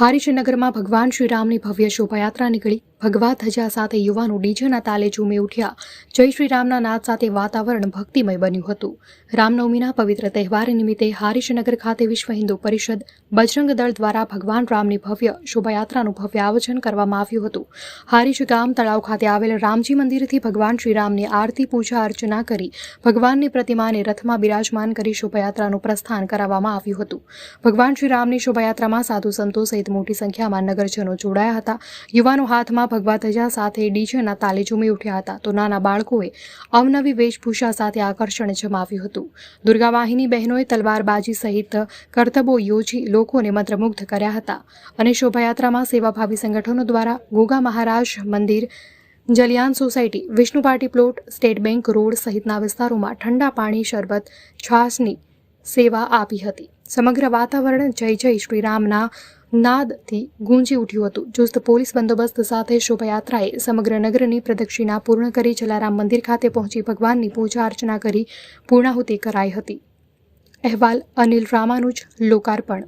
હારીશનગરમાં ભગવાન શ્રીરામની ભવ્ય શોભાયાત્રા નીકળી. ભગવા ધજા સાથે યુવાનો ડીજેના તાલે ઝૂમી ઉઠ્યા. જય શ્રીરામના નાદ સાથે વાતાવરણ ભક્તિમય બન્યું હતું. રામનવમીના પવિત્ર તહેવાર નિમિત્તે હારીશનગર ખાતે વિશ્વ હિન્દુ પરિષદ બજરંગ દળ દ્વારા ભગવાન રામની ભવ્ય શોભાયાત્રાનું ભવ્ય આયોજન કરવામાં આવ્યું હતું. હારીશ ગામ તળાવ ખાતે આવેલ રામજી મંદિરથી ભગવાન શ્રીરામની આરતી, પૂજા, અર્ચના કરી ભગવાનની પ્રતિમાને રથમાં બિરાજમાન કરી શોભાયાત્રાનું પ્રસ્થાન કરાવવામાં આવ્યું હતું. ભગવાન શ્રીરામની શોભાયાત્રામાં સાધુ સંતો સહિત મોટી સંખ્યામાં નગરજનો જોડાયા હતા. યુવાનો હાથમાં ભગવા ધજા સાથે ડીજેના તાલે ઝૂમી ઉઠ્યા હતા તો નાના બાળકોએ અવનવી વેશભૂષા સાથે આકર્ષણ જમાવ્યું હતું. દુર્ગા વાહિની બહેનોએ તલવારબાજી સહિત કરતબો યોજી લોકોને મંત્રમુગ્ધ કર્યા હતા અને શોભાયાત્રામાં સેવાભાવી સંગઠનો દ્વારા ગોગા મહારાજ મંદિર, Jaliyan society, Vishnu party plot, state bank road સહિતના વિસ્તારોમાં ઠંડા પાણી, શરબત છાસની સેવા આપી હતી. સમગ્ર વાતાવરણ જય જય શ્રીરામના નાદથી ગુંજી ઉઠ્યું હતું. ચુસ્ત પોલીસ બંદોબસ્ત સાથે શોભાયાત્રાએ સમગ્ર નગરની પ્રદક્ષિણા પૂર્ણ કરી જલારામ મંદિર ખાતે પહોંચી ભગવાનની પૂજા અર્ચના કરી પૂર્ણાહુતિ કરાઈ હતી. અહેવાલ અનિલ રામાનુજ, લોકાર્પણ.